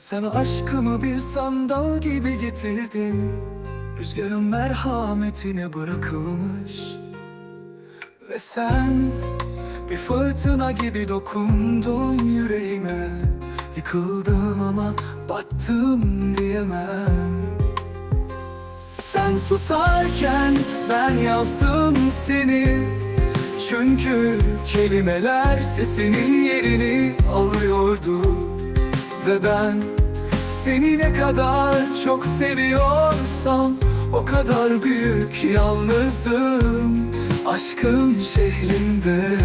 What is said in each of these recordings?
Sen aşkımı bir sandal gibi getirdin. Rüzgarın merhametine bırakılmış. Ve sen bir fırtına gibi dokundun yüreğime. Yıkıldım ama battım diyemem. Sen susarken ben yazdım seni. Çünkü kelimeler sesinin yerini alıyordu. Ve ben seni ne kadar çok seviyorsam O kadar büyük yalnızdım aşkın şehrinde.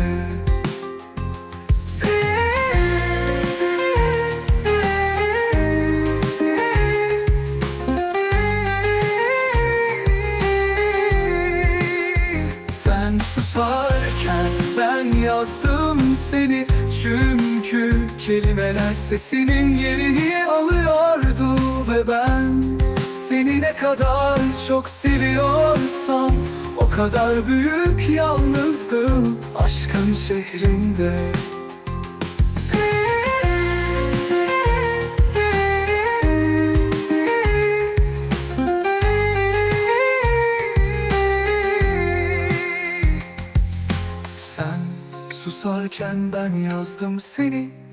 Sen susarken ben yazdım seni Çünkü kelimeler sesinin yerini alıyordu Ve ben seni ne kadar çok seviyorsam O kadar büyük yalnızdım aşkın şehrinde. Sen susarken ben yazdım seni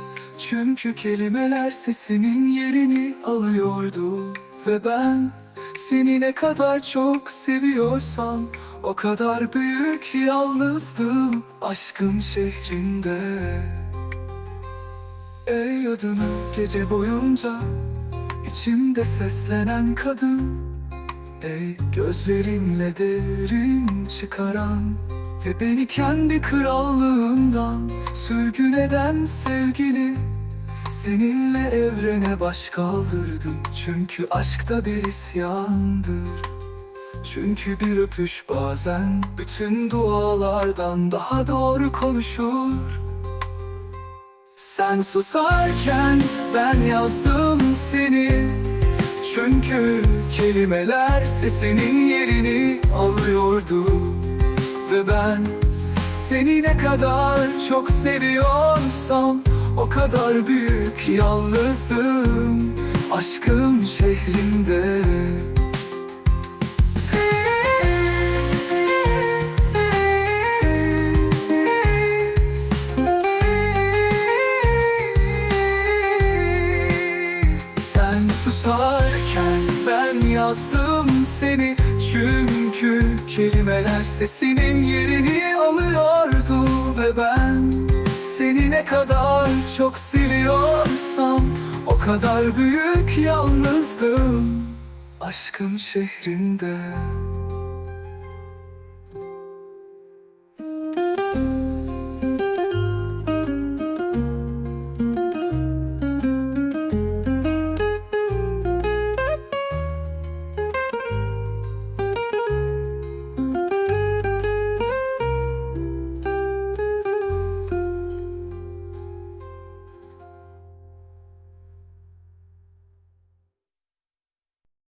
Çünkü kelimeler sesinin yerini alıyordu. Ve ben seni ne kadar çok seviyorsam O kadar büyük yalnızdım aşkın şehrinde. Ey adını gece boyunca içimde seslenen kadın Ey gözlerinle derin çıkaran Ve beni kendi krallığımdan sürgün eden sevgili Seninle evrene baş kaldırdım. Çünkü aşkta bir isyandır. Çünkü bir öpüş bazen bütün dualardan daha doğru konuşur. Sen susarken ben yazdım seni. Çünkü kelimeler sesinin yerini alıyordu. Ve ben seni ne kadar çok seviyorsam O kadar büyük yalnızdım aşkın şehrinde. Sen susarken ben yazdım seni Çünkü kelimeler sesinin yerini alıyordu Ve ben ne kadar çok seviyorsam O kadar büyük yalnızdım aşkın şehrinde